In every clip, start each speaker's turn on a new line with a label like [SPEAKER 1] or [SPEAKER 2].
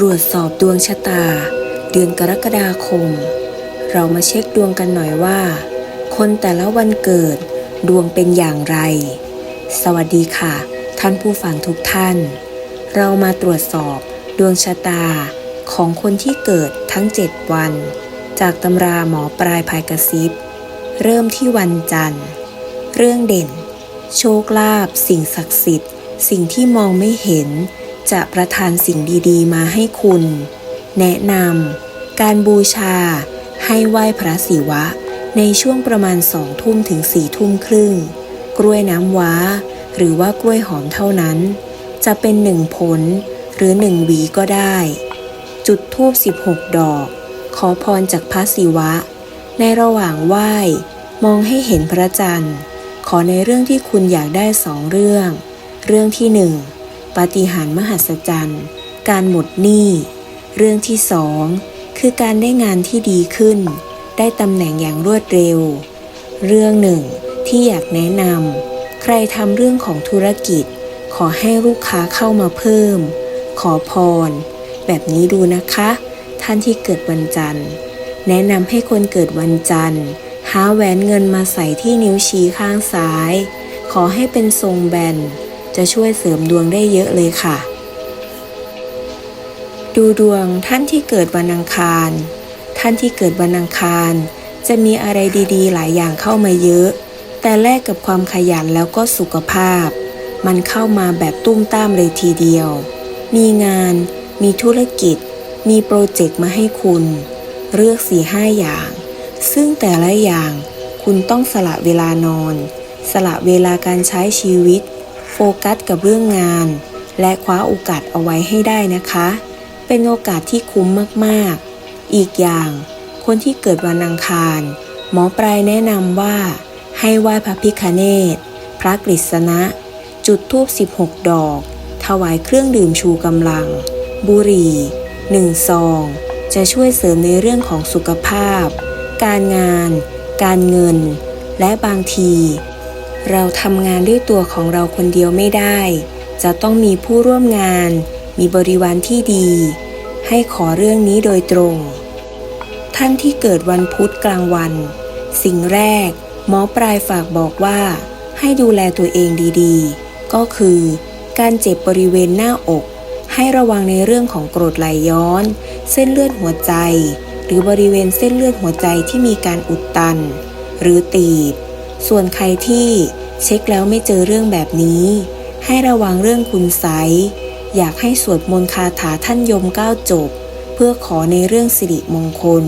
[SPEAKER 1] ตรวจสอบดวงชะตา เดือนกรกฎาคม เรามาเช็คดวงกันหน่อยว่า คนแต่ละวันเกิดดวงเป็นอย่างไร สวัสดีค่ะ ท่านผู้ฟังทุกท่าน เรามาตรวจสอบดวงชะตาของคนที่เกิดทั้ง 7 วัน จากตำราหมอปลายภายกระซิบ เริ่มที่วันจันทร์ เรื่องเด่น โชคลาภสิ่งศักดิ์สิทธิ์ สิ่งที่มองไม่เห็น จะประทานสิ่งดีๆ มาให้คุณ แนะนำการบูชา ให้ไหว้พระศิวะ ในช่วงประมาณสองทุ่มถึงสี่ทุ่มครึ่ง กล้วยน้ำว้า หรือว่ากล้วยหอมเท่านั้น จะเป็นหนึ่งผลหรือหนึ่งหวีก็ได้ จุดทูบ 16 ดอก ขอพรจากพระศิวะ ในระหว่างไหว้ มองให้เห็นพระจันทร์ ขอในเรื่องที่คุณอยากได้สองเรื่อง เรื่องที่หนึ่ง ปาฏิหาริย์มหัศจรรย์ การหมดหนี้ เรื่องที่สองคือการได้งานที่ดีขึ้น ได้ตำแหน่งอย่างรวดเร็ว เรื่องหนึ่งที่อยากแนะนำใครทำเรื่องของธุรกิจ ขอให้ลูกค้าเข้ามาเพิ่ม ขอพร แบบนี้ดูนะคะ ท่านที่เกิดวันจันทร์ แนะนำให้คนเกิดวันจันทร์ หาแหวนเงินมาใส่ที่นิ้วชี้ข้างซ้าย ขอให้เป็นทรงแบน จะช่วยเสริมดวงได้เยอะเลยค่ะ ดูดวงท่านที่เกิดวันอังคาร ท่านที่เกิดวันอังคาร จะมีอะไรดีๆ หลายอย่างเข้ามาเยอะ แต่แลกกับความขยันแล้วก็สุขภาพ มันเข้ามาแบบตุ้มตามเลยทีเดียว มีงาน มีธุรกิจ มีโปรเจกต์มาให้คุณ เลือกสี่ห้าอย่าง ซึ่งแต่ละอย่างคุณต้องสละเวลานอน สละเวลาการใช้ชีวิต โฟกัสกับเรื่องงาน และคว้าโอกาสเอาไว้ให้ได้นะคะ เป็นโอกาสที่คุ้มมากๆ อีกอย่าง คนที่เกิดวันอังคาร หมอปลายแนะนำว่า ให้ไหว้พระพิคเนตพระกฤษณะ จุดธูป16 ดอก ถวายเครื่องดื่มชูกำลัง บุหรี่หนึ่งซอง จะช่วยเสริมในเรื่องของสุขภาพ การงาน การเงิน และบางที เราทำงานด้วยตัวของเราคนเดียวไม่ได้ จะต้องมีผู้ร่วมงาน มีบริวารที่ดี ให้ขอเรื่องนี้โดยตรง ท่านที่เกิดวันพุธกลางวัน สิ่งแรก หมอปลายฝากบอกว่า ให้ดูแลตัวเองดีๆ ก็คือ การเจ็บบริเวณหน้าอก ให้ระวังในเรื่องของกรดไหลย้อน เส้นเลือดหัวใจ หรือบริเวณเส้นเลือดหัวใจที่มีการอุดตัน หรือตีบ ส่วนใครที่เช็คแล้วไม่เจอเรื่องแบบนี้ ให้ระวังเรื่องคุณไสอยากให้สวดมนต์คาถาท่านยมเก้าจบ เพื่อขอในเรื่องสิริมงคล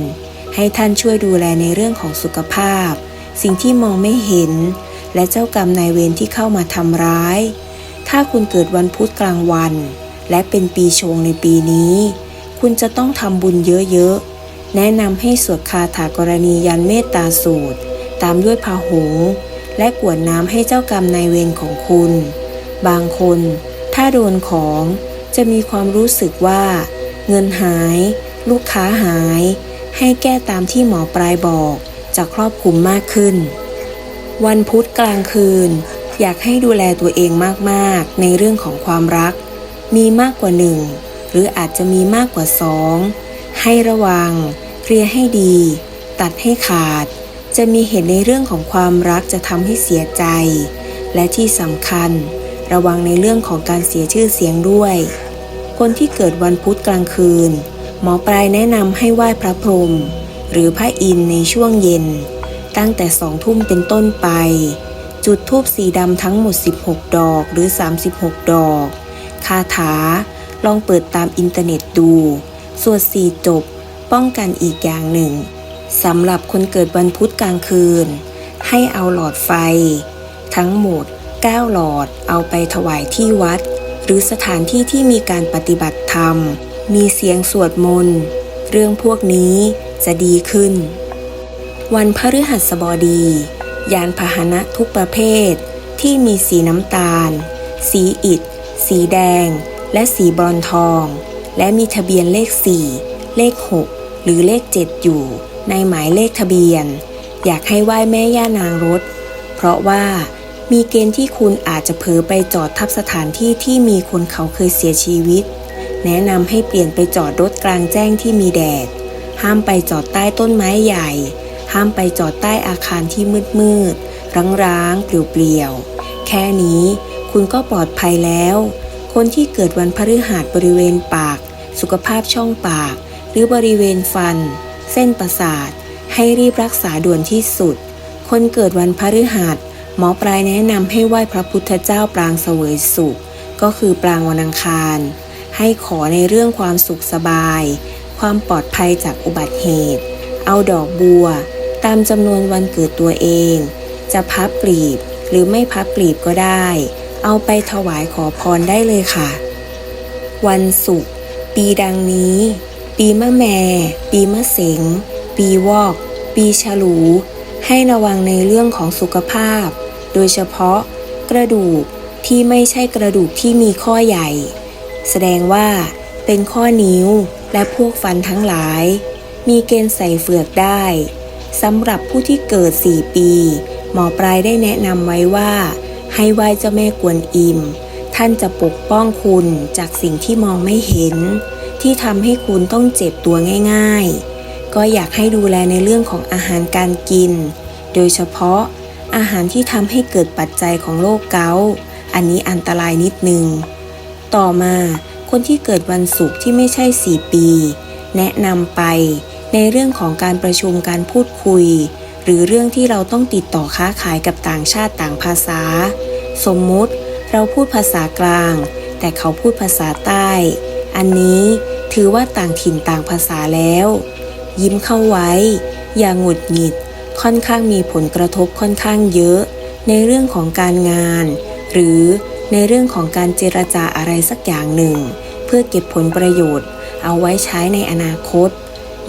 [SPEAKER 1] ให้ท่านช่วยดูแลในเรื่องของสุขภาพ สิ่งที่มองไม่เห็น และเจ้ากรรมนายเวรที่เข้ามาทำร้าย ถ้าคุณเกิดวันพุธกลางวัน และเป็นปีชงในปีนี้ คุณจะต้องทำบุญเยอะๆแนะนำให้สวดคาถากรณียันเมตตาสูตร ตามด้วยพาหงและกวดน้ำให้เจ้ากรรมนายเวรของคุณ บางคนถ้าโดนของจะมีความรู้สึกว่า เงินหาย ลูกค้าหาย ให้แก้ตามที่หมอปลายบอกจะครอบคลุมมากขึ้น วันพุธกลางคืน อยากให้ดูแลตัวเองมากๆ ในเรื่องของความรัก มีมากกว่าหนึ่งหรืออาจจะมีมากกว่าสองให้ระวัง เคลียร์ให้ดี ตัดให้ขาด จะมีเหตุในเรื่องของความรักจะทำให้เสียใจ และที่สำคัญ ระวังในเรื่องของการเสียชื่อเสียงด้วย คนที่เกิดวันพุธกลางคืน หมอปลายแนะนำให้ไหว้พระพรหมหรือพระอินในช่วงเย็น ตั้งแต่สองทุ่มเป็นต้นไป จุดทูบสีดำทั้งหมด 16 ดอกหรือ 36 ดอก คาถา ลองเปิดตามอินเทอร์เน็ตดู สวดสีจบ ป้องกันอีกอย่างหนึ่ง สำหรับคนเกิดวันพุธกลางคืน ให้เอาหลอดไฟ ทั้งหมด 9 หลอดเอาไปถวายที่วัด หรือสถานที่ที่มีการปฏิบัติธรรม มีเสียงสวดมนต์เรื่องพวกนี้จะดีขึ้น วันพฤหัสบดี ยานพาหนะทุกประเภท ที่มีสีน้ำตาล สีอิฐ สีแดง และสีบรอนทอง และมีทะเบียนเลข 4 เลข 6 หรือเลข 7 อยู่ ในหมายเลขทะเบียน อยากให้ไหว้แม่ย่านางรถ เพราะว่ามีเกณฑ์ที่คุณอาจจะเผลอไปจอดทับสถานที่ที่มีคนเขาเคยเสียชีวิต แนะนำให้เปลี่ยนไปจอดรถกลางแจ้งที่มีแดด ห้ามไปจอดใต้ต้นไม้ใหญ่ ห้ามไปจอดใต้อาคารที่มืดมืดๆร้างๆเปลี่ยวๆแค่นี้คุณก็ปลอดภัยแล้ว คนที่เกิดวันพฤหัสบริเวณปาก สุขภาพช่องปาก หรือบริเวณฟัน เส้นประสาท ให้รีบรักษาด่วนที่สุด คนเกิดวันพฤหัส หมอปลายแนะนำให้ไหว้พระพุทธเจ้าปรางเสวยสุข ก็คือปรางวันอังคาร ให้ขอในเรื่องความสุขสบาย ความปลอดภัยจากอุบัติเหตุ เอาดอกบัว ตามจำนวนวันเกิดตัวเอง จะพับกลีบหรือไม่พับกลีบก็ได้ เอาไปถวายขอพรได้เลยค่ะ วันศุกร์ปีดังนี้ ปีมะแม่ ปีมะเสง ปีวอก ปีฉลู ให้ระวังในเรื่องของสุขภาพ โดยเฉพาะ กระดูกที่ไม่ใช่กระดูกที่มีข้อใหญ่ แสดงว่าเป็นข้อนิ้วและพวกฟันทั้งหลาย มีเกณฑ์ใส่เฟือกได้สำหรับผู้ที่เกิด 4 ปี หมอปลายได้แนะนำไว้ว่า ให้ไหว้เจ้าแม่กวนอิม ท่านจะปกป้องคุณจากสิ่งที่มองไม่เห็น ที่ทำให้คุณต้องเจ็บตัวง่าย ๆ ก็อยากให้ดูแลในเรื่องของอาหารการกิน โดยเฉพาะอาหารที่ทำให้เกิดปัจจัยของโรคเกาต์อันนี้อันตรายนิดนึง ต่อมาคนที่เกิดวันศุกร์ที่ไม่ใช่ 4 ปี แนะนำไปในเรื่องของการประชุมการพูดคุย หรือเรื่องที่เราต้องติดต่อค้าขายกับต่างชาติต่างภาษา สมมุติเราพูดภาษากลาง แต่เขาพูดภาษาใต้ อันนี้ถือว่าต่างถิ่นต่างภาษาแล้ว ยิ้มเข้าไว้ อย่าหงุดหงิด ค่อนข้างมีผลกระทบค่อนข้างเยอะ ในเรื่องของการงาน หรือในเรื่องของการเจรจาอะไรสักอย่างหนึ่ง เพื่อเก็บผลประโยชน์ เอาไว้ใช้ในอนาคต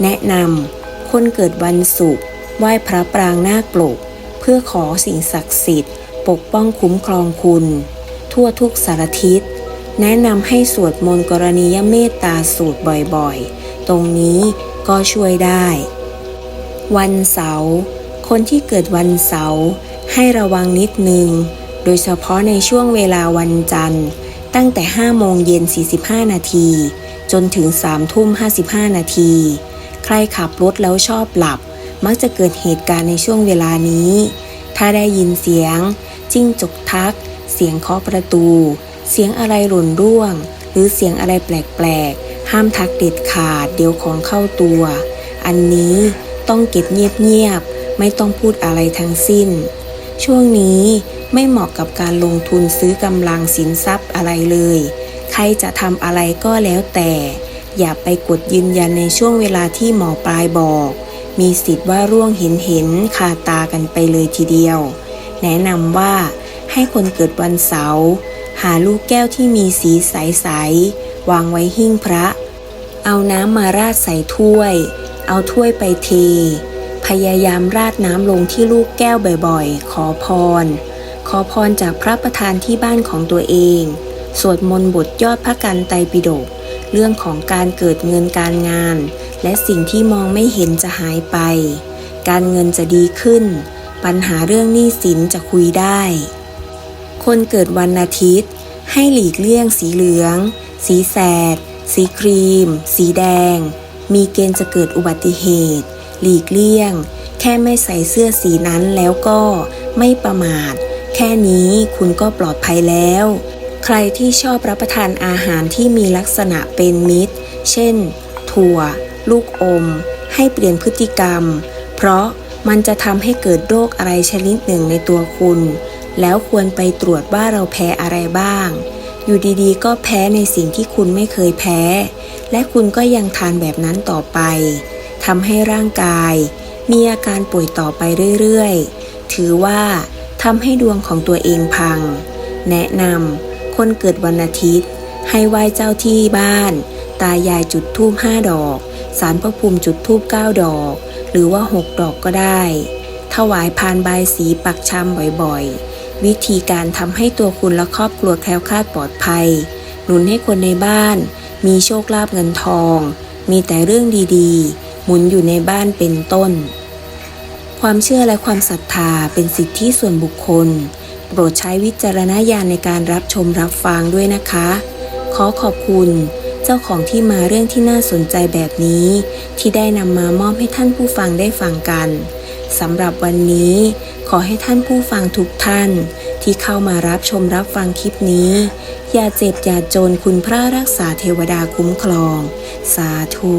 [SPEAKER 1] แนะนำคนเกิดวันศุกร์ไหว้พระปรางนาคปลก เพื่อขอสิ่งศักดิ์สิทธิ์ ปกป้องคุ้มครองคุณ ทั่วทุกสารทิศ แนะนำให้สวดมนต์กรณียเมตตาสูตรบ่อยๆ ตรงนี้ก็ช่วยได้ วันเสาร์ คนที่เกิดวันเสาร์ให้ระวังนิดนึง โดยเฉพาะในช่วงเวลาวันจันทร์ ตั้งแต่ 5 โมงเย็น 45 นาที จนถึง 3 ทุ่ม 55 นาที ใครขับรถแล้วชอบหลับ มักจะเกิดเหตุการณ์ในช่วงเวลานี้ ถ้าได้ยินเสียง จิ้งจกทัก เสียงเคาะประตู เสียงอะไรหล่นร่วง หรือเสียงอะไรแปลกๆ ห้ามทักเด็ดขาด เดี๋ยวของเข้าตัว อันนี้ต้องเก็บเงียบๆ ไม่ต้องพูดอะไรทั้งสิ้น ช่วงนี้ไม่เหมาะกับการลงทุนซื้อกำลังสินทรัพย์อะไรเลย ใครจะทำอะไรก็แล้วแต่ อย่าไปกดยืนยันในช่วงเวลาที่หมอปลายบอก มีสิทธิ์ว่าร่วงเห็นเห็นคาตากันไปเลยทีเดียว แนะนำว่าให้คนเกิดวันเสาร์ หาลูกแก้วที่มีสีใสๆวางไว้หิ้งพระ เอาน้ำมาราดใส่ถ้วย เอาถ้วยไปเท พยายามราดน้ำลงที่ลูกแก้วบ่อยๆ ขอพร ขอพรจากพระประธานที่บ้านของตัวเอง สวดมนต์บทยอดพระกันไตรปิฎกเรื่องของการเกิดเงินการงาน และสิ่งที่มองไม่เห็นจะหายไป การเงินจะดีขึ้น ปัญหาเรื่องหนี้สินจะคุยได้ คนเกิดวันอาทิตย์ ให้หลีกเลี่ยงสีเหลือง สีแสด สีครีม สีแดง มีเกณฑ์จะเกิดอุบัติเหตุ หลีกเลี่ยง แค่ไม่ใส่เสื้อสีนั้นแล้วก็ไม่ประมาท แค่นี้คุณก็ปลอดภัยแล้ว ใครที่ชอบรับประทานอาหารที่มีลักษณะเป็นมิตร เช่น ถั่ว ลูกอม ให้เปลี่ยนพฤติกรรม เพราะมันจะทำให้เกิดโรคอะไรชนิดหนึ่งในตัวคุณ แล้วควรไปตรวจว่าเราแพ้อะไรบ้าง อยู่ดีๆ ก็แพ้ในสิ่งที่คุณไม่เคยแพ้ และคุณก็ยังทานแบบนั้นต่อไปทำให้ร่างกาย มีอาการป่วยต่อไปเรื่อยๆ ถือว่าทำให้ดวงของตัวเองพัง แนะนำคนเกิดวันอาทิตย์ ให้ไหว้เจ้าที่บ้าน ตายายจุดธูปห้าดอก สารพระภูมิจุดธูปเก้าดอก หรือว่าหกดอกก็ได้ ถวายพานบายสีปักชำบ่อยๆ วิธีการทำให้ตัวคุณและครอบครัวแคล้วคลาดปลอดภัย หนุนให้คนในบ้าน มีโชคลาภเงินทอง มีแต่เรื่องดีๆ หมุนอยู่ในบ้านเป็นต้น ความเชื่อและความศรัทธาเป็นสิทธิส่วนบุคคล โปรดใช้วิจารณญาณในการรับชมรับฟังด้วยนะคะ ขอขอบคุณเจ้าของที่มาเรื่องที่น่าสนใจแบบนี้ ที่ได้นำมามอบให้ท่านผู้ฟังได้ฟังกันสำหรับวันนี้ ขอให้ท่านผู้ฟังทุกท่าน ที่เข้ามารับชมรับฟังคลิปนี้ อย่าเจ็บอย่าจนคุณพระรักษาเทวดาคุ้มครอง สาธุ